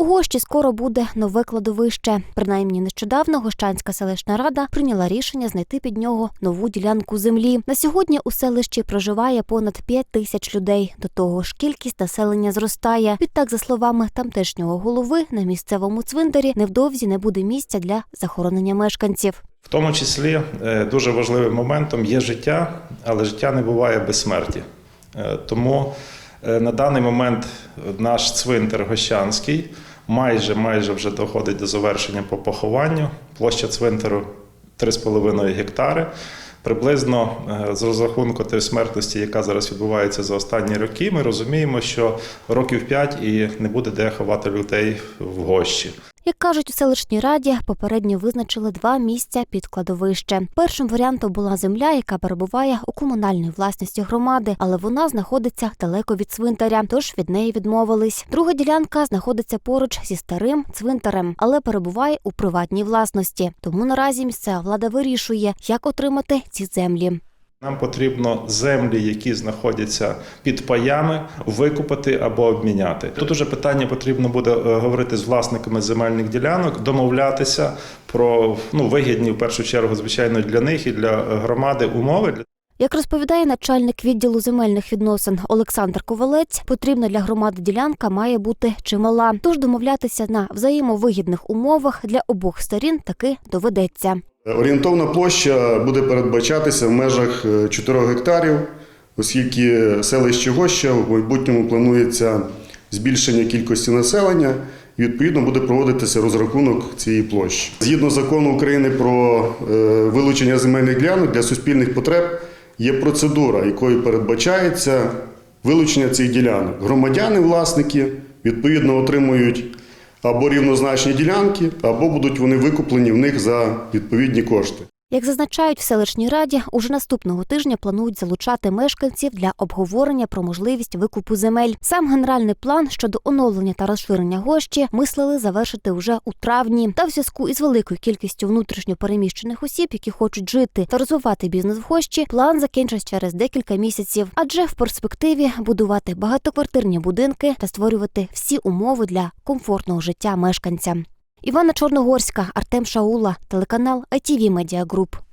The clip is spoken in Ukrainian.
У гощі скоро буде нове кладовище. Принаймні нещодавно Гощанська селищна рада прийняла рішення знайти під нього нову ділянку землі. На сьогодні у селищі проживає понад 5 тисяч людей. До того ж, кількість населення зростає. Відтак, за словами тамтешнього голови, на місцевому цвинтарі невдовзі не буде місця для захоронення мешканців. В тому числі е, дуже важливим моментом є життя, але життя не буває без смерті. Е, Тому на даний момент наш цвинтар Гощанський майже майже вже доходить до завершення по похованню. Площа цвинтару 3,5 гектари. Приблизно е, з розрахунку тої смертності, яка зараз відбувається за останні роки, ми розуміємо, що років 5 і не буде де ховати людей в гощі. Як кажуть у селищній раді, попередньо визначили два місця під кладовище. Першим варіантом була земля, яка перебуває у комунальній власності громади, але вона знаходиться далеко від цвинтаря, тож від неї відмовились. Друга ділянка знаходиться поруч зі старим цвинтарем, але перебуває у приватній власності. Тому наразі місцева влада вирішує, як отримати ці землі. Нам потрібно землі, які знаходяться під паями, викупити або обміняти. Тут уже питання потрібно буде е, говорити з власниками земельних ділянок, домовлятися про ну вигідні в першу чергу, звичайно, для них і для громади умови. Як розповідає начальник відділу земельних відносин Олександр Ковалець, потрібна для громади ділянка має бути чимала. Тож домовлятися на взаємовигідних умовах для обох сторін таки доведеться. Орієнтовна площа буде передбачатися в межах е, 4 гектарів, оскільки селище Гоща в майбутньому планується збільшення кількості населення. І відповідно буде проводитися розрахунок цієї площі. Згідно закону України про е, вилучення земельних ділянок для суспільних потреб є процедура, якою передбачається вилучення цих ділянок. Громадяни, власники відповідно отримують або рівнозначні ділянки, або будуть вони викуплені в них за відповідні кошти. Як зазначають в селищній раді, уже наступного тижня планують залучати мешканців для обговорення про можливість викупу земель. Сам генеральний план щодо оновлення та розширення гощі мислили завершити уже у травні. Та в зв'язку із великою кількістю внутрішньо переміщених осіб, які хочуть жити та розвивати бізнес в гощі, план закінчать через декілька місяців, адже в перспективі будувати багатоквартирні будинки та створювати всі умови для комфортного життя мешканцям. Івана Чорногорська, Артем Шаула, телеканал ITV Media Group.